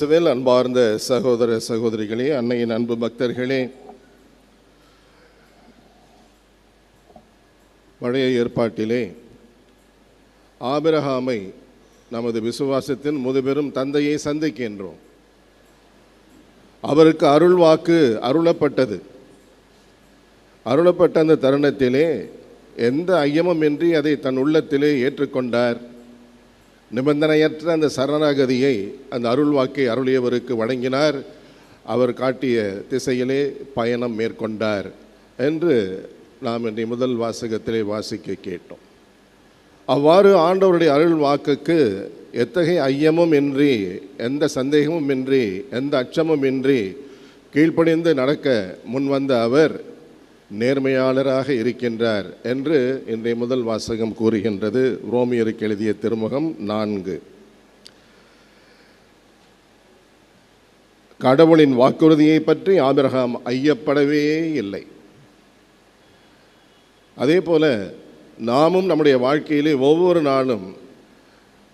இயேசுவில் அன்பார்ந்த சகோதர சகோதரிகளே அன்னையின் அன்பு பக்தர்களே பழைய ஏற்பாட்டிலே ஆபிரஹாமை நமது விசுவாசத்தின் முதுபெரும் தந்தையை சந்திக்கின்றோம். அவருக்கு அருள் வாக்கு அருளப்பட்டது. அருளப்பட்ட அந்த தருணத்திலே எந்த ஐயமும் இன்றி அதை தன் உள்ளத்திலே ஏற்றுக்கொண்டார். நிபந்தனையற்ற அந்த சரணாகதியை அந்த அருள் வாக்கை அருளியவருக்கு வழங்கினார். அவர் காட்டிய திசையிலே பயணம் மேற்கொண்டார் என்று நாம் இன்றைய முதல் வாசகத்திலே வாசிக்க கேட்டோம். அவ்வாறு ஆண்டவருடைய அருள் வாக்குக்கு எத்தகைய ஐயமும் இன்றி எந்த சந்தேகமும் இன்றி எந்த அச்சமும் இன்றி கீழ்ப்படிந்து நடக்க முன்வந்த அவர் நேர்மையாளராக இருக்கின்றார் என்று இன்றைய முதல் வாசகம் கூறுகின்றது. ரோமியருக்கு எழுதிய திருமுகம் நான்கு. கடவுளின் வாக்குறுதியை பற்றி ஆபிரகாம் ஐயப்படவே இல்லை. அதே போல நாமும் நம்முடைய வாழ்க்கையிலே ஒவ்வொரு நாளும்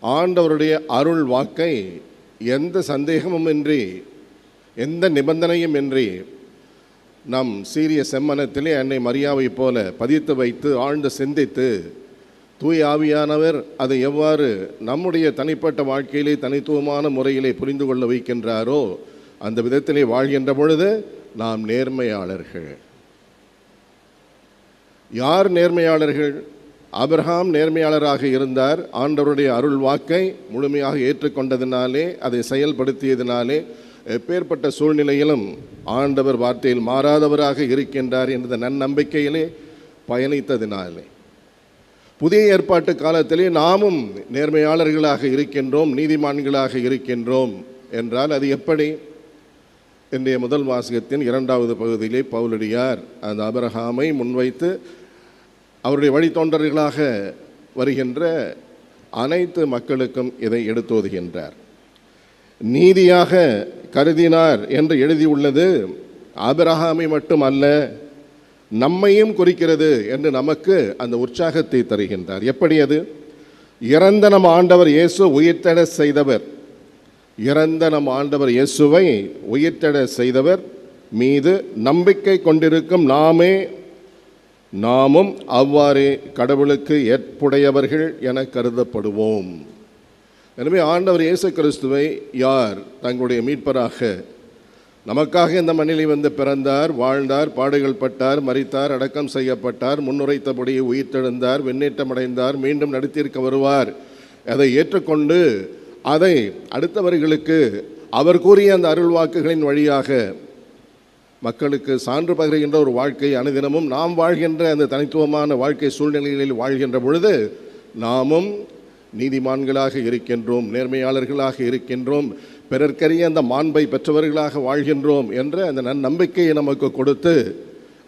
ஆண்டவருடைய அருள் வாக்கை எந்த சந்தேகமும் இன்றி எந்த நிபந்தனையும் இன்றி நம் சீரிய செம்மனத்திலே அன்னை மரியாவை போல பதித்து வைத்து ஆழ்ந்து சிந்தித்து தூய் ஆவியானவர் அதை எவ்வாறு நம்முடைய தனிப்பட்ட வாழ்க்கையிலே தனித்துவமான முறையிலே புரிந்து கொள்ள வைக்கின்றாரோ அந்த விதத்திலே வாழ்கின்ற பொழுது நாம் நேர்மையாளர்கள். யார் நேர்மையாளர்கள்? அபிரஹாம் நேர்மையாளராக இருந்தார். ஆண்டவருடைய அருள் வாக்கை முழுமையாக ஏற்றுக்கொண்டதினாலே அதை செயல்படுத்தியதினாலே எப்பேற்பட்ட சூழ்நிலையிலும் ஆண்டவர் வார்த்தையில் மாறாதவராக இருக்கின்றார் என்ற நன்னம்பிக்கையிலே பயணித்ததினாலே. புதிய ஏற்பாட்டு காலத்திலே நாமும் நேர்மையாளர்களாக இருக்கின்றோம் நீதிமான்களாக இருக்கின்றோம் என்றால் அது எப்படி? இன்றைய முதல் வாசகத்தின் இரண்டாவது பகுதியிலே பவுலடியார் அந்த அபரஹாமை முன்வைத்து அவருடைய வழித்தொண்டர்களாக வருகின்ற அனைத்து மக்களுக்கும் இதை எடுத்தோதுகின்றார் நீதியாக கருதினார் என்று எழுதியுள்ளது. ஆபிரகாமை மட்டுமல்ல நம்மையும் குறிக்கிறது என்று நமக்கு அந்த உற்சாகத்தை தருகின்றார். எப்படி அது? இறந்த நம் ஆண்டவர் இயேசு உயிர்த்தட செய்தவர். இறந்த நம் ஆண்டவர் இயேசுவை உயிர்த்தட செய்தவர். மீது நம்பிக்கை கொண்டிருக்கும் நாமே நாமும் அவ்வாறே கடவுளுக்கு ஏற்புடையவர்கள் என கருதப்படுவோம். எனவே ஆண்டவர் இயேசு கிறிஸ்துவை யார்? தங்களுடைய மீட்பராக. நமக்காக இந்த மண்ணிலே வந்து பிறந்தார் வாழ்ந்தார் பாடுகள் பட்டார் மறித்தார் அடக்கம் செய்யப்பட்டார் முன்னுரைத்தபடி உயிர்த்தெழுந்தார் வெண்ணேற்றம் அடைந்தார் மீண்டும் நடத்தியிருக்க வருவார். அதை ஏற்றுக்கொண்டு அதை அடுத்தவர்களுக்கு அவர் கூறிய அந்த அருள் வாக்குகளின் வழியாக மக்களுக்கு சான்று பகிர்கின்ற ஒரு வாழ்க்கை அனுதினமும் நாம் வாழ்கின்ற அந்த தனித்துவமான வாழ்க்கை சூழ்நிலைகளில் வாழ்கின்ற பொழுது நாமும் நீதிமான்களாக இருக்கின்றோம் நேர்மையாளர்களாக இருக்கின்றோம் பிறர்க்கரிய அந்த மாண்பை பெற்றவர்களாக வாழ்கின்றோம் என்ற அந்த நன்னம்பிக்கையை நமக்கு கொடுத்து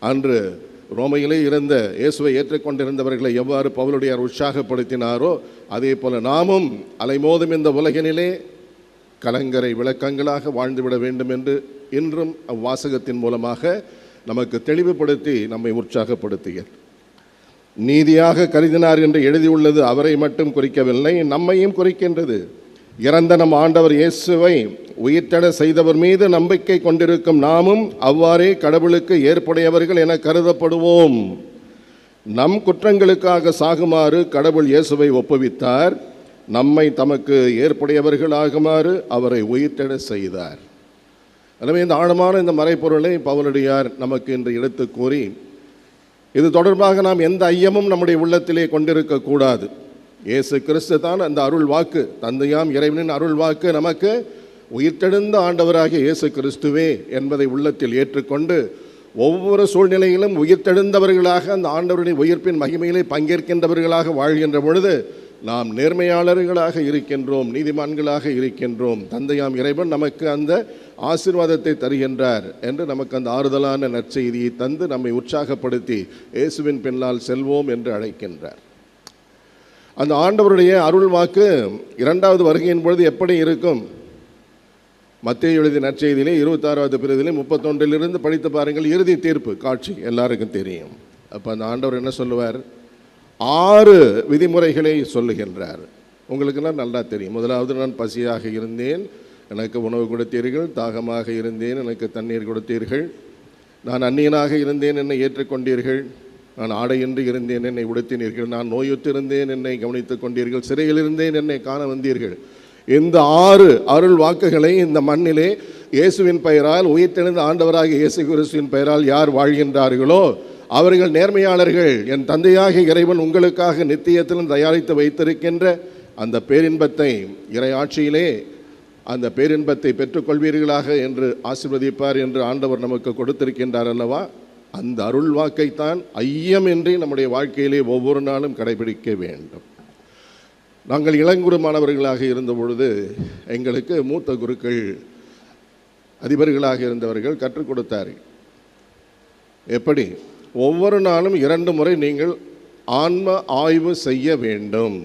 அன்று ரோமையிலே இருந்த இயேசுவை ஏற்றுக்கொண்டிருந்தவர்களை எவ்வாறு பவுலுடையார் உற்சாகப்படுத்தினாரோ அதே போல நாமும் அலைமோதும் இந்த உலகினிலே கலங்கரை விளக்கங்களாக வாழ்ந்துவிட வேண்டும் என்று இன்றும் அவ்வாசகத்தின் மூலமாக நமக்கு தெளிவுபடுத்தி நம்மை உற்சாகப்படுத்தியது நீதியாக கருதினார் என்று எழுதியுள்ளது அவரை மட்டும் குறிக்கவில்லை நம்மையும் குறிக்கின்றது. இறந்த நம் ஆண்டவர் இயேசுவை உயிர்த்தட செய்தவர் மீது நம்பிக்கை கொண்டிருக்கும் நாமும் அவ்வாறே கடவுளுக்கு ஏற்புடையவர்கள் என கருதப்படுவோம். நம் குற்றங்களுக்காக சாகுமாறு கடவுள் இயேசுவை ஒப்புவித்தார். நம்மை தமக்கு ஏற்புடையவர்களாகுமாறு அவரை உயிர்த்தட செய்தார். எனவே இந்த ஆழமான இந்த மறைப்பொருளை பவுலடியார் நமக்கு இன்று எடுத்து கூறி இது தொடர்பாக நாம் எந்த ஐயமும் நம்முடைய உள்ளத்திலே கொண்டிருக்கக்கூடாது இயேசு கிறிஸ்து தான் அந்த அருள் வாக்கு. தந்தையாம் இறைவனின் அருள் வாக்கு நமக்கு உயிர்த்தெழுந்த ஆண்டவராகிய இயேசு கிறிஸ்துவே என்பதை உள்ளத்தில் ஏற்றுக்கொண்டு ஒவ்வொரு சூழ்நிலையிலும் உயிர்த்தெழுந்தவர்களாக அந்த ஆண்டவருடைய உயிர்ப்பின் மகிமையிலே பங்கேற்கின்றவர்களாக வாழ்கின்ற பொழுது நாம் நேர்மையாளர்களாக இருக்கின்றோம் நீதிமான்களாக இருக்கின்றோம். தந்தையாம் இறைவன் நமக்கு அந்த ஆசிர்வாதத்தை தருகின்றார் என்று நமக்கு அந்த ஆறுதலான நற்செய்தியை தந்து நம்மை உற்சாகப்படுத்தி இயேசுவின் பின்னால் செல்வோம் என்று அழைக்கின்றார். அந்த ஆண்டவருடைய அருள் வாக்கு இரண்டாவது வருகையின் பொழுது எப்படி இருக்கும்? மத்திய எழுதிய நற்செய்தியிலே இருபத்தாறாவது பிரிவிலே முப்பத்தொன்றிலிருந்து படித்து பாருங்கள் இறுதி தீர்ப்பு காட்சி எல்லாருக்கும் தெரியும். அப்போ அந்த ஆண்டவர் என்ன சொல்லுவார்? ஆறு விதிமுறைகளை சொல்லுகின்றார். உங்களுக்கெல்லாம் நல்லா தெரியும். முதலாவது நான் பசியாக இருந்தேன் எனக்கு உணவு கொடுத்தீர்கள் தாகமாக இருந்தேன் எனக்கு தண்ணீர் கொடுத்தீர்கள். நான் அந்நியனாக இருந்தேன் என்னை ஏற்றுக்கொண்டீர்கள். நான் ஆடையின்றி இருந்தேன் என்னை உடுத்தினீர்கள். நான் நோயுற்றிருந்தேன் என்னை கவனித்துக் கொண்டீர்கள். சிறையில் இருந்தேன் என்னை காண வந்தீர்கள். இந்த ஆறு அருள் வாக்குகளை இந்த மண்ணிலே இயேசுவின் பெயரால் உயிர்த்தெழுந்த ஆண்டவராக இயேசு கிறிஸ்துவின் பெயரால் யார் வாழ்கின்றார்களோ அவர்கள் நேர்மையாளர்கள். என் தந்தையாக இறைவன் உங்களுக்காக நித்தியத்திலும் தயாரித்து வைத்திருக்கின்ற அந்த பேரின்பத்தை இறை ஆட்சியிலே அந்த பேரின்பத்தை பெற்றுக்கொள்வீர்களாக என்று ஆசிர்வதிப்பார் என்று ஆண்டவர் நமக்கு கொடுத்திருக்கின்றார் அல்லவா? அந்த அருள் வாக்கைத்தான் ஐயமின்றி நம்முடைய வாழ்க்கையிலே ஒவ்வொரு நாளும் கடைபிடிக்க வேண்டும். நாங்கள் இளங்குரு மாணவர்களாக இருந்த பொழுது எங்களுக்கு மூத்த குருக்கள் அதிபர்களாக இருந்தவர்கள் கற்றுக் கொடுத்தார்கள் எப்படி? ஒவ்வொரு நாளும் இரண்டு முறை நீங்கள் ஆன்ம ஆய்வு செய்ய வேண்டும்.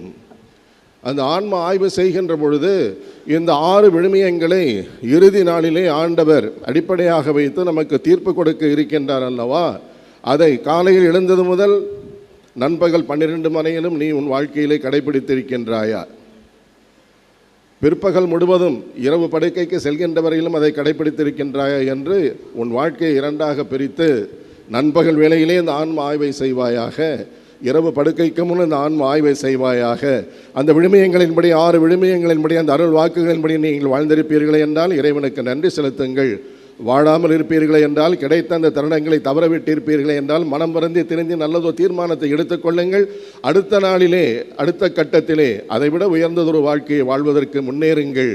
அந்த ஆன்ம ஆய்வு செய்கின்ற பொழுது இந்த ஆறு விழுமியங்களை இறுதி நாளிலே ஆண்டவர் அடிப்படையாக வைத்து நமக்கு தீர்ப்பு கொடுக்க இருக்கின்றார் அல்லவா? அதை காலையில் எழுந்தது முதல் நண்பகல் பன்னிரெண்டு மணியிலும் நீ உன் வாழ்க்கையிலே கடைபிடித்திருக்கின்றாயா? பிற்பகல் முழுவதும் இரவு படுக்கைக்கு செல்கின்ற வரையிலும் அதை கடைபிடித்திருக்கின்றாயா என்று உன் வாழ்க்கையை இரண்டாக பிரித்து நண்பகல் வேளையிலே இந்த ஆன்ம ஆய்வை செய்வாயாக? இரவு படுக்கைக்கு முன் இந்த ஆன்ம ஆய்வை செய்வாயாக. அந்த விழுமியங்களின்படி ஆறு விழுமியங்களின்படி அந்த அருள் வாக்குகளின்படி நீங்கள் வாழ்ந்திருப்பீர்களே என்றால் இறைவனுக்கு நன்றி செலுத்துங்கள். வாழாமல் இருப்பீர்களே என்றால் கிடைத்த அந்த தருணங்களை தவறவிட்டிருப்பீர்களே என்றால் மனம் வருந்தி திரிந்து நல்லதோ தீர்மானத்தை எடுத்துக்கொள்ளுங்கள். அடுத்த நாளிலே அடுத்த கட்டத்திலே அதைவிட உயர்ந்ததொரு வாழ்க்கையை வாழ்வதற்கு முன்னேறுங்கள்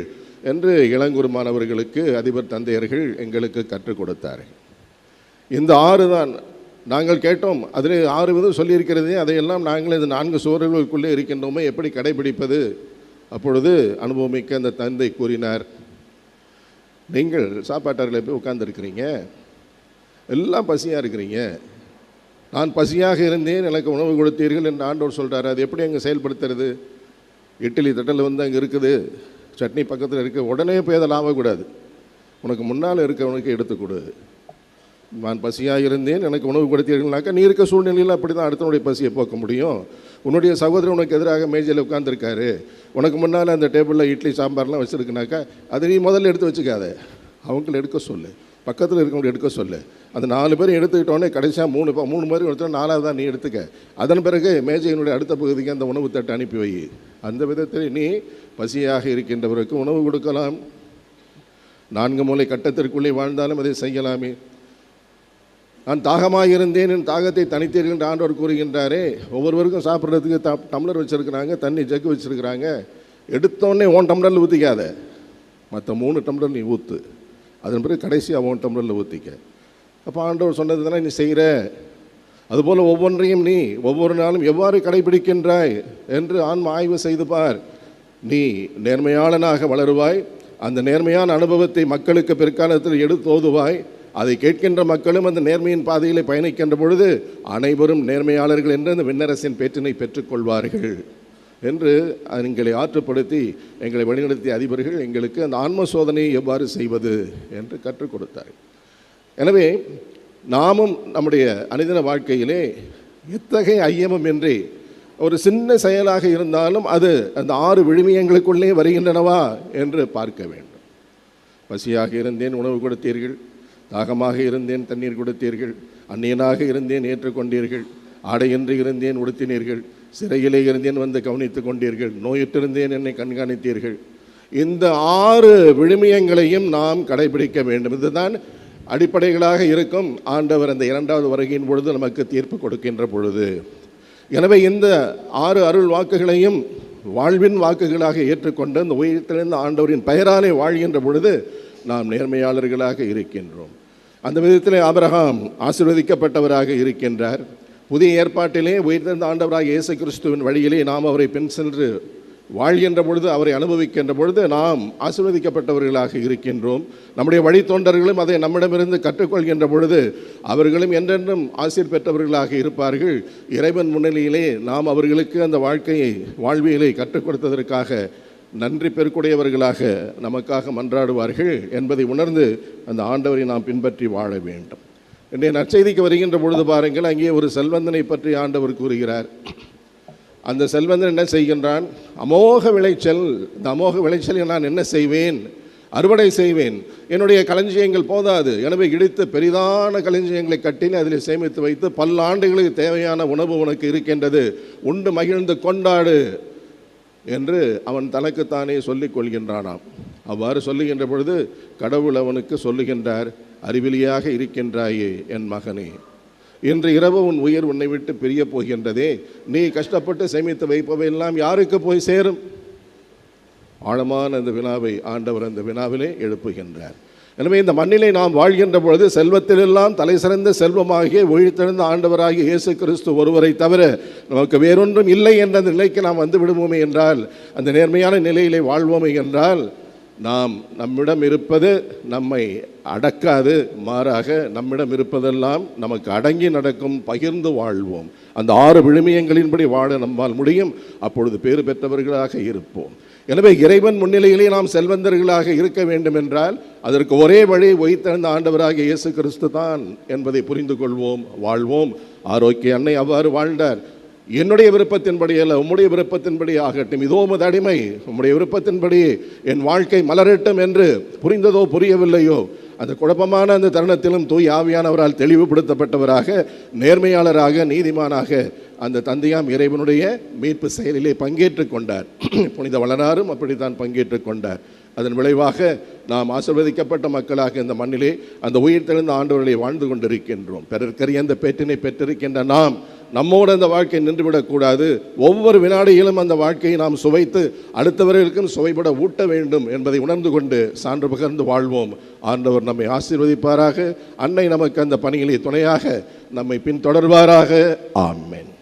என்று இளங்குருமானவர்களுக்கு அதிபர் தந்தையர்கள் எங்களுக்கு கற்றுக் கொடுத்தார்கள். இந்த ஆறு தான் நாங்கள் கேட்டோம். அதில் ஆறு விதம் சொல்லியிருக்கிறதே. அதையெல்லாம் நாங்கள் இந்த நான்கு சுவர்களுக்குள்ளே இருக்கின்றோமே எப்படி கடைபிடிப்பது? அப்பொழுது அனுபவமிக்க அந்த தந்தை கூறினார் நீங்கள் சாப்பாட்டாரில் போய் உட்கார்ந்துருக்கிறீங்க. எல்லாம் பசியாக இருக்கிறீங்க. நான் பசியாக இருந்தேன். எனக்கு உணவு கொடுத்தீர்கள் என்று ஆண்டோர் சொல்கிறார் அது எப்படி அங்கே செயல்படுத்துறது? இட்லி தட்டல் வந்து அங்கே இருக்குது. சட்னி பக்கத்தில் இருக்குது. உடனே போய் அதை லாபக்கூடாது. உனக்கு முன்னால் இருக்கவனுக்கு எடுத்துக்கொடு நான் பசியாக இருந்தேன் எனக்கு உணவு கொடுத்தீர்கள்னாக்கா நீ இருக்க சூழ்நிலையில் அப்படி தான் அடுத்தனுடைய பசியை போக்க முடியும். உன்னுடைய சகோதரன் உனக்கு எதிராக மேஜையில் உட்காந்துருக்காரு உனக்கு முன்னால் அந்த டேபிளில் இட்லி சாம்பார்லாம் வச்சுருக்குனாக்கா அதை நீ முதல்ல எடுத்து வச்சுக்காத. அவங்கள எடுக்க சொல்லு. பக்கத்தில் இருக்கவங்க எடுக்க சொல்லு. அந்த நாலு பேரும் எடுத்துக்கிட்டோன்னே கடைசியாக மூணு மூணு பேரும் எடுத்தோம் நாலாவது தான் நீ எடுத்துக்க. அதன் பிறகு மேஜையினுடைய அடுத்த பகுதிக்கு அந்த உணவு தட்டை அனுப்பி வை. அந்த விதத்தில் நீ பசியாக இருக்கின்றவருக்கு உணவு கொடுக்கலாம். நான்கு மூலை கட்டத்திற்குள்ளே வாழ்ந்தாலும் அதை செய்யலாமே. நான் தாகமாக இருந்தேன் என் தாகத்தை தனித்தீர்கள் என்று ஆண்டவர் கூறுகின்றாரே. ஒவ்வொருவருக்கும் சாப்பிட்றதுக்கு த டம்ளர் வச்சுருக்கிறாங்க தண்ணி ஜக்கு வச்சுருக்கிறாங்க. எடுத்தோடனே ஓன் டம்ளரில் ஊற்றிக்காத மற்ற மூணு டம்ளர் நீ ஊற்று அதன் பிறகு கடைசியாக ஓன் டம்ளரில் ஊற்றிக்க அப்போ ஆண்டவர் சொன்னது தானே நீ செய்கிற அதுபோல் ஒவ்வொன்றையும் நீ ஒவ்வொரு நாளும் எவ்வாறு கடைபிடிக்கின்றாய்? என்று ஆன்ம ஆய்வு செய்து பார். நீ நேர்மையாளனாக வளருவாய். அந்த நேர்மையான அனுபவத்தை மக்களுக்கு பிற்காலத்தில் எடுத்து ஓதுவாய். அதை கேட்கின்ற மக்களும் அந்த நேர்மையின் பாதையிலே பயணிக்கின்ற பொழுது அனைவரும் நேர்மையாளர்கள் என்று அந்த விண்ணரசின் பேற்றினை பெற்றுக்கொள்வார்கள் என்று எங்களை ஆற்றுப்படுத்தி எங்களை வழிநடத்திய அதிபர்கள் எங்களுக்கு அந்த ஆன்ம சோதனையை எவ்வாறு செய்வது என்று கற்றுக் கொடுத்தார்கள். எனவே நாமும் நம்முடைய அனிதன வாழ்க்கையிலே எத்தகைய ஐயமும் இன்றி ஒரு சின்ன செயலாக இருந்தாலும் அது அந்த ஆறு விழுமியங்களுக்குள்ளே வருகின்றனவா என்று பார்க்க வேண்டும். பசியாக இருந்தேன் உணவு கொடுத்தீர்கள். தாகமாக இருந்தேன் தண்ணீர் கொடுத்தீர்கள். அந்நியனாக இருந்தேன் ஏற்றுக்கொண்டீர்கள். ஆடையின்றி இருந்தேன் உடுத்தினீர்கள். சிறையிலே இருந்தேன் வந்து கவனித்துக் கொண்டீர்கள். நோயுற்றிருந்தேன் என்னை கண்காணித்தீர்கள். இந்த ஆறு விழுமியங்களையும் நாம் கடைபிடிக்க வேண்டும். இதுதான் அடிப்படைகளாக இருக்கும். ஆண்டவர் அந்த இரண்டாவது வருகையின் பொழுது நமக்கு தீர்ப்பு கொடுக்கின்ற பொழுது. எனவே இந்த ஆறு அருள் வாக்குகளையும் வாழ்வின் வாக்குகளாக ஏற்றுக்கொண்டு இந்த உயிர்த்தெழுந்த ஆண்டவரின் பெயராலே வாழ்கின்ற பொழுது நாம் நேர்மையாளர்களாக இருக்கின்றோம். அந்த விதத்தில் ஆபரகாம் ஆசீர்வதிக்கப்பட்டவராக இருக்கின்றார். புதிய ஏற்பாட்டிலே உயிர்த்தெழுந்த ஆண்டவராக இயேசு கிறிஸ்துவின் வழியிலே நாம் அவரை பின் சென்று வாழ்கின்ற பொழுது அவரை அனுபவிக்கின்ற பொழுது நாம் ஆசீர்வதிக்கப்பட்டவர்களாக இருக்கின்றோம். நம்முடைய வழித்தொண்டர்களும் அதை நம்மிடமிருந்து கற்றுக்கொள்கின்ற பொழுது அவர்களும் என்றென்றும் ஆசீர் பெற்றவர்களாக இருப்பார்கள். இறைவன் முன்னிலையிலே நாம் அவர்களுக்கு அந்த வாழ்க்கையை வாழ்வியலை கற்றுக் கொடுத்ததற்காக நன்றி பெருக்குடையவர்களாக நமக்காக மன்றாடுவார்கள் என்பதை உணர்ந்து அந்த ஆண்டவரை நாம் பின்பற்றி வாழ வேண்டும். இன்றைய நற்செய்திக்கு வருகின்ற பொழுது பாருங்கள் அங்கே ஒரு செல்வந்தனை பற்றி ஆண்டவர் கூறுகிறார். அந்த செல்வந்தன் என்ன செய்கின்றான்? அமோக விளைச்சல் இந்த அமோக விளைச்சலை நான் என்ன செய்வேன்? அறுவடை செய்வேன். என்னுடைய களஞ்சியங்கள் போதாது. எனவே இடித்து பெரிதான களஞ்சியங்களை கட்டினி அதில் சேமித்து வைத்து பல்லாண்டுகளுக்கு தேவையான உணவு உனக்கு இருக்கின்றது. உண்டு மகிழ்ந்து கொண்டாடு. என்று அவன் தனக்குத்தானே சொல்லிக் கொள்கின்றானாம். அவ்வாறு சொல்லுகின்ற பொழுது கடவுள் அவனுக்கு சொல்லுகின்றார் அறிவிலியாக இருக்கின்றாயே என் மகனே. இன்று இரவு உன் உயிர் உன்னை விட்டு பிரிய போகின்றதே. நீ கஷ்டப்பட்டு சேமித்து வைப்பவையெல்லாம் யாருக்கு போய் சேரும்? ஆழமான அந்த வினாவை ஆண்டவர் அந்த வினாவிலே எழுப்புகின்றார். எனவே இந்த மண்ணிலே நாம் வாழ்கின்ற பொழுது செல்வத்திலெல்லாம் தலை சிறந்த செல்வமாகிய ஒழித்தெழுந்த ஆண்டவராகிய இயேசு கிறிஸ்து ஒருவரை தவிர நமக்கு வேறொன்றும் இல்லை என்ற நிலைக்கு நாம் வந்து விடுவோமே என்றால் அந்த நேர்மையான நிலையிலே வாழ்வோமே என்றால் நாம் நம்மிடம் இருப்பது நம்மை அடக்காது மாறாக நம்மிடம் இருப்பதெல்லாம் நமக்கு அடங்கி நடக்கும் பகிர்ந்து வாழ்வோம். அந்த ஆறு விழுமியங்களின்படி வாழ நம்மால் முடியும். அப்பொழுது பேறு பெற்றவர்களாக இருப்போம். எனவே இறைவன் முன்னிலையிலே நாம் செல்வந்தர்களாக இருக்க வேண்டும் என்றால் அதற்கு ஒரே வழி ஒய்த்தெழுந்த ஆண்டவராக இயேசு கிறிஸ்து தான் என்பதை புரிந்து கொள்வோம் வாழ்வோம். ஆரோக்கிய அன்னை அவ்வாறு வாழ்ந்தார். என்னுடைய விருப்பத்தின்படி அல்ல உம்முடைய விருப்பத்தின்படி ஆகட்டும். இதோ உமது அடிமை உம்முடைய விருப்பத்தின்படி என் வாழ்க்கை மலரட்டும் என்று புரிந்ததோ புரியவில்லையோ? அந்த குழப்பமான அந்த தருணத்திலும் தூய் ஆவியானவரால் தெளிவுபடுத்தப்பட்டவராக நேர்மையாளராக நீதிமானாக அந்த தந்தையாம் இறைவனுடைய மீட்பு செயலிலே பங்கேற்றுக் கொண்டார். புனித வளனாரும் அப்படித்தான் பங்கேற்றுக் கொண்டார். அதன் விளைவாக நாம் ஆசிர்வதிக்கப்பட்ட மக்களாக இந்த மண்ணிலே அந்த உயிர் தெளிந்த ஆண்டவர்களை வாழ்ந்து கொண்டிருக்கின்றோம். பிறர்க்கரிய அந்த பேற்றினை பெற்றிருக்கின்ற நாம் நம்மோடு அந்த வாழ்க்கை நின்றுவிடக்கூடாது ஒவ்வொரு வினாடியிலும் அந்த வாழ்க்கையை நாம் சுவைத்து அடுத்தவர்களுக்கும் சுவைபட ஊட்ட வேண்டும் என்பதை உணர்ந்து கொண்டு சான்று பகிர்ந்து வாழ்வோம். ஆண்டவர் நம்மை ஆசீர்வதிப்பாராக. அன்னை நமக்கு அந்த பணிகளை துணையாக நம்மை பின்தொடர்வாராக. ஆமேன்.